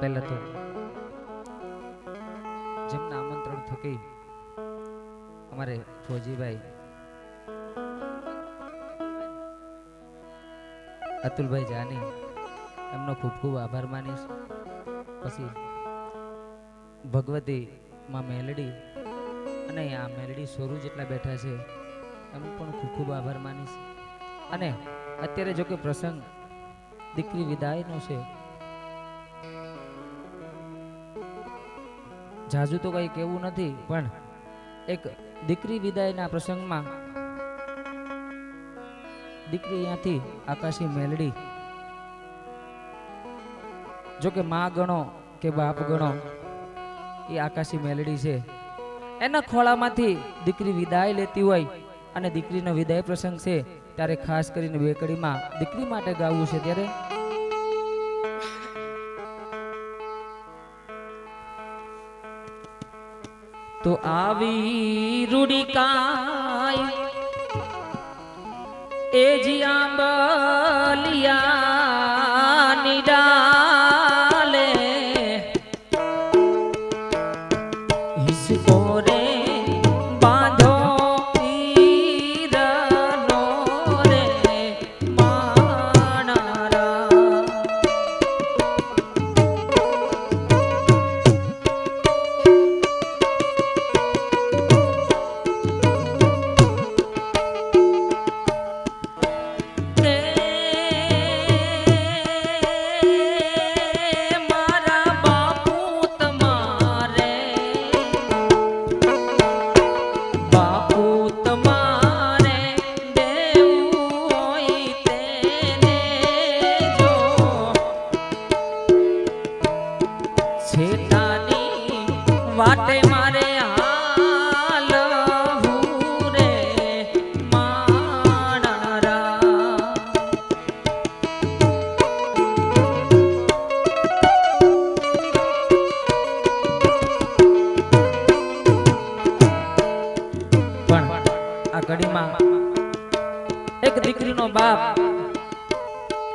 પહેલા તો જેમના આમંત્રણ થકી અમારે ફોજીભાઈ, અતુલભાઈ જાની, એમનો ખૂબ ખૂબ આભાર માનીશ. પછી ભગવતી માં મેલડી અને આ મેલડી સોરું જેટલા બેઠા છે, એમનો પણ ખૂબ ખૂબ આભાર માનીશ. અને અત્યારે જો કે પ્રસંગ દીકરી વિદાયનો છે જાજુ તો કઈ કેવું નથી, પણ એક દીકરી વિદાયના પ્રસંગમાં દીકરી અહીંયાથી આકાશી મેલડી, જો કે મા ગણો કે બાપ ગણો, એ આકાશી મેલડી છે. એના ખોળામાંથી દીકરી વિદાય લેતી હોય અને દીકરીનો વિદાય પ્રસંગ છે, ત્યારે ખાસ કરીને બેકડીમાં દીકરી માટે ગાવું છે ત્યારે તો આવી રૂડિકાય. એ જી આંબલિયા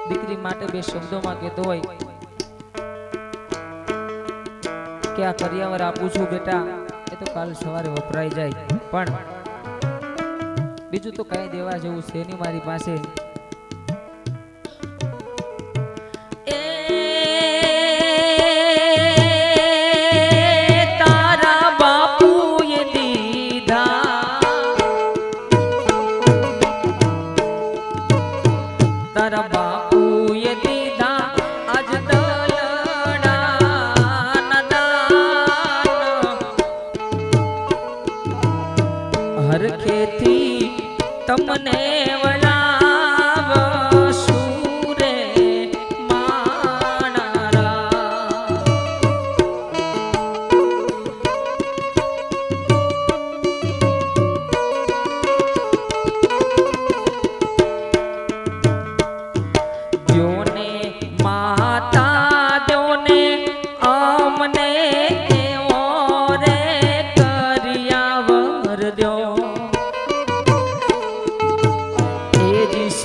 દીકરી માટે બે શબ્દોમાં કહેતો હોય કે આ કરિયાવર આપું છું બેટા, એ તો કાલ સવારે વપરાઈ જાય. પણ બીજું તો કઈ દેવા જેવું છે નહીં મારી પાસે. તમને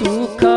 એ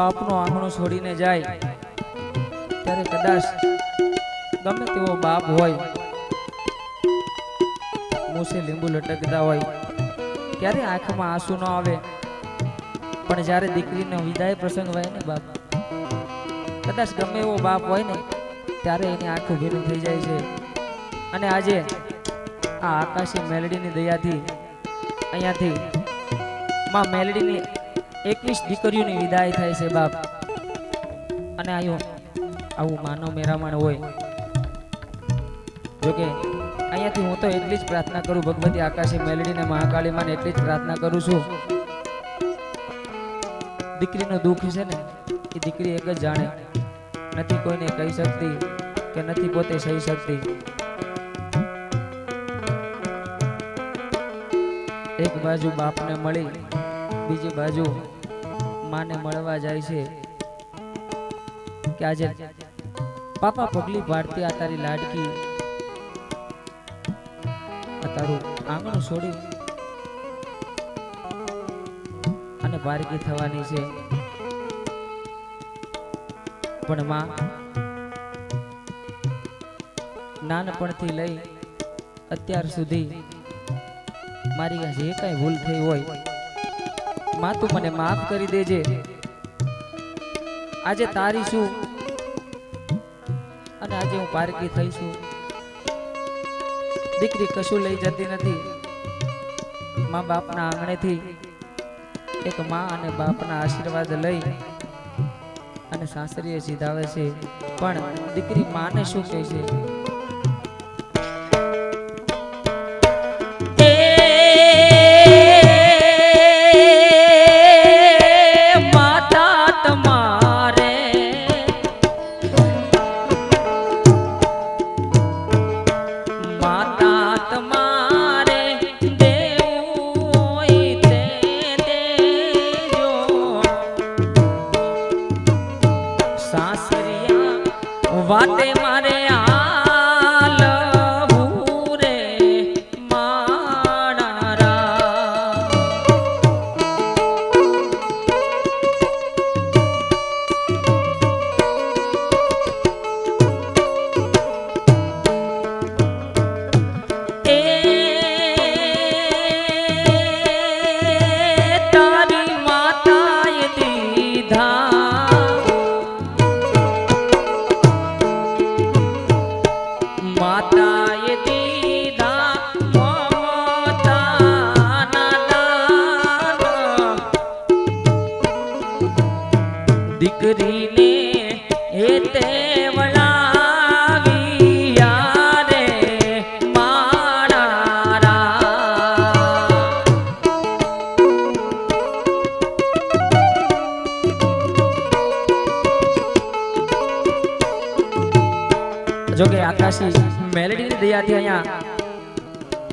બાપનો આંગણું છોડીને જાય, ત્યારે કદાચ ગમે તેવો બાપ હોય, મૂસે લીંબુ લટકતા હોય, ક્યારે આંખમાં આંસુ ન આવે. પણ જ્યારે દીકરીનો વિદાય પ્રસંગ હોય ને બાપ, કદાચ ગમે એવો બાપ હોય ને, ત્યારે એની આંખો ભીનું થઈ જાય છે. અને આજે આ આકાશી મેલડીની દયાથી, અહીંયાથી, માં મેલડીની એકવીસ દીકરીઓની વિદાય થાય છે બાપ. અને આયું, આવું માનવ મેરામણ હોય. જોકે, અહીંયાથી હું તો એટલી જ પ્રાર્થના કરું, ભગવતી આકાશી મેલડીને મહાકાળી માને એટલી જ પ્રાર્થના કરું છું. દીકરીનું દુઃખ છે ને, એ દીકરી એક જ જાણે. નથી કોઈને કહી શકતી કે નથી પોતે સહી શકતી. એક બાજુ બાપને મળી બીજી બાજુ માને મળવા જાય છે કે આજે પાપા પગલી પાડતી આ તારી લાડકી તારું આંગણું છોડી અને બારકી થવાની છે. પણ માં, નાનપણથી લઈ અત્યાર સુધી મારી જે કાંઈ ભૂલ થઈ હોય માં તું મને માફ કરી દેજે. આજે તારી છું અને આજે હું પારકી થઈ છું. દીકરી કશું લઈ જતી નથી. મા બાપના આંગણેથી એક મા અને બાપના આશીર્વાદ લઈ અને સાસરીએ સીધાવે છે. પણ દીકરી માને શું કહે છે? વાતે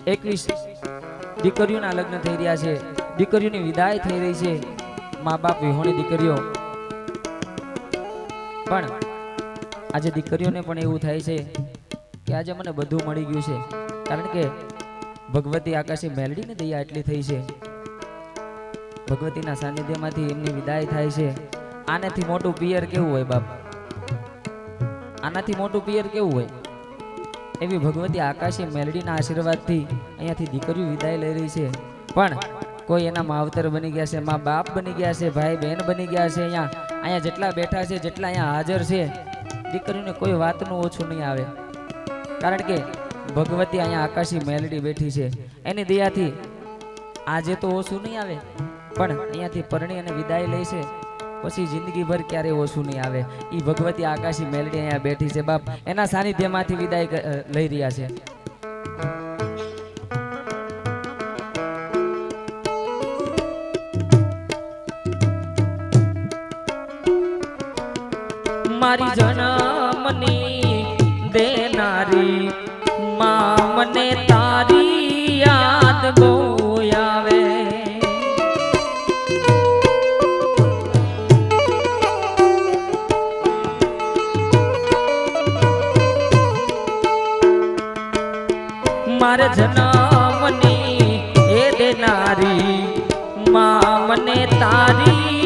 એકવીસ દીકરીઓના લગ્ન થઈ રહ્યા છે. દીકરીઓની વિદાય થઈ રહી છે. મા બાપ વિહોણી દીકરીઓ. પણ આજે દીકરીઓને પણ એવું થાય છે કે આજે મને બધું મળી ગયું છે. કારણ કે ભગવતી આકાશી મેલડીને દયા એટલી થઈ છે. ભગવતીના સાનિધ્યમાંથી એમની વિદાય થાય છે. આનાથી મોટું પિયર કેવું હોય બાપ? આનાથી મોટું પિયર કેવું હોય? એવી ભગવતી આકાશી મેલડીના આશીર્વાદથી અહીંયાથી દીકરીઓ વિદાય લઈ રહી છે. પણ કોઈ એના માવતર બની ગયા છે, મા બાપ બની ગયા છે, ભાઈ બહેન બની ગયા છે, અહીંયા અહીંયા જેટલા બેઠા છે, જેટલા અહીંયા હાજર છે, દીકરીઓને કોઈ વાતનું ઓછું નહીં આવે. કારણ કે ભગવતી અહીંયા આકાશી મેલડી બેઠી છે. એની દયાથી આજે તો ઓછું નહીં આવે, પણ અહીંયાથી પરણી અને વિદાય લે છે. પછી જિંદગીભર ક્યારે ઓછું નહીં આવે. એ ભગવતી આકાશી મેલડી અહીંયા બેઠી છે, બાપ. એના સાનિધ્યમાંથી વિદાય લઈ રહ્યા છે. મારી જન્મની દેનારી મા મને જન્મની મા મને તારી